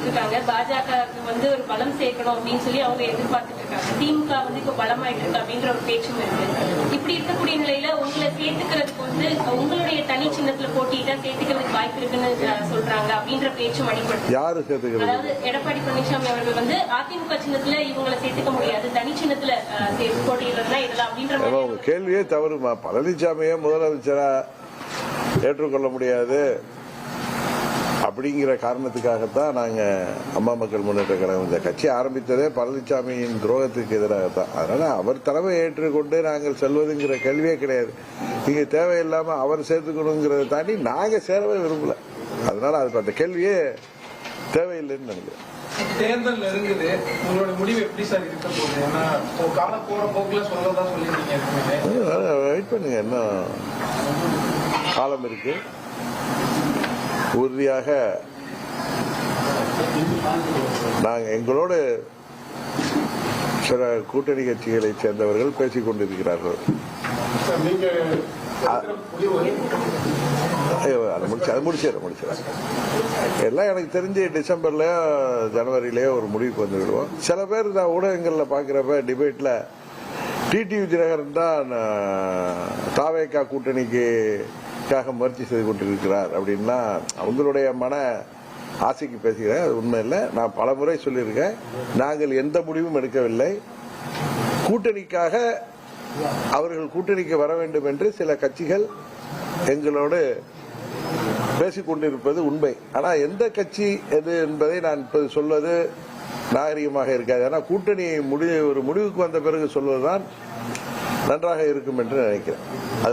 பேசிட்டு இருக்காங்க. பாஜக வந்து ஒரு பலம் சேர்க்கணும் அப்படின்னு சொல்லி அவங்க எதிர்பார்த்துட்டு இருக்காங்க. திமுக வந்து இப்ப பலமாயிட்டு இருக்கு அப்படின்ற ஒரு பேச்சும் இருக்கு. இப்படி இருக்கக்கூடிய நிலையில உங்களை சேர்த்துக்கிறதுக்கு வந்து உங்களுடைய தனி சின்னத்துல போட்டிட்டா சேர்த்துக்கிறதுக்கு வாய்ப்பு இருக்குன்னு சொல்றாங்க அப்படின்ற பேச்சும் அடிபடுது. யாரு சேர்த்துக்கிறது? அதாவது எடப்பாடி பழனிசாமி அவர்கள் வந்து அதிமுக சின்னத்துல இவங்களை சேர்த்துக்க முடியாது. தனி சின்னத்துல போட்டியிடுறதுனா இதெல்லாம் அப்படின்ற கேள்வியே தவறுமா. பழனிசாமியே முதலமைச்சரா ஏற்றுக்கொள்ள முடியாது. அப்படிங்கிற காரணத்துக்காகத்தான் நாங்க அம்மா மக்கள் முன்னேற்ற கழகம் இந்த கட்சி ஆரம்பித்ததே பழனிசாமியின் துரோகத்துக்கு எதிராகத்தான். அதனால அவர் தலைமை ஏற்றுக்கொண்டு நாங்கள் செல்வதுங்கிற கேள்வியே கிடையாது. இங்க தேவையில்லாம அவர் சேர்த்துக்கணுங்கிறத தாண்டி நாங்க சேரவே விரும்பல. அதனால அது அந்த கேள்வியே தேவையில்லைன்னு நினைக்கிறேன். தேர்தல் நெருங்குது உங்களோட முடிவு எப்படி சார் இருக்க போகுது? ஏன்னா கால போற போக்குல சொல்லதான் சொல்லிருக்கீங்க வெயிட் பண்ணுங்க. இன்னும் காலம் இருக்கு. உறுதியாக நாங்கள் எங்களோடு சில கூட்டணி கட்சிகளை சேர்ந்தவர்கள் பேசிக் கொண்டிருக்கிறார்கள். அது முடிச்சு முடிச்சிடறேன் முடிச்சிடறேன். எல்லாம் எனக்கு தெரிஞ்சு டிசம்பர்லயோ ஜனவரிலயோ ஒரு முடிவுக்கு வந்து விடுவோம் சில பேர் நான் ஊடகங்கள்ல பாக்குறப்ப டிபேட்ல டிடிவி தினகரன் தான் தாவேக்கா அதற்காக முயற்சி செய்து கொண்டிருக்கிறார் அப்படின்னா அவங்களுடைய மன ஆசைக்கு பேசுகிறேன் அது உண்மை இல்லை. நான் பல முறை சொல்லியிருக்கேன் நாங்கள் எந்த முடிவும் எடுக்கவில்லை. கூட்டணிக்காக அவர்கள் கூட்டணிக்கு வர வேண்டும் என்று சில கட்சிகள் எங்களோடு பேசிக் கொண்டிருப்பது உண்மை. ஆனால் எந்த கட்சி எது என்பதை நான் இப்போது சொல்வது நாகரிகமாக இருக்காது. ஆனால் கூட்டணி முடி ஒரு முடிவுக்கு வந்த பிறகு சொல்வதுதான் நன்றாக இருக்கும் என்று நினைக்கிறேன்.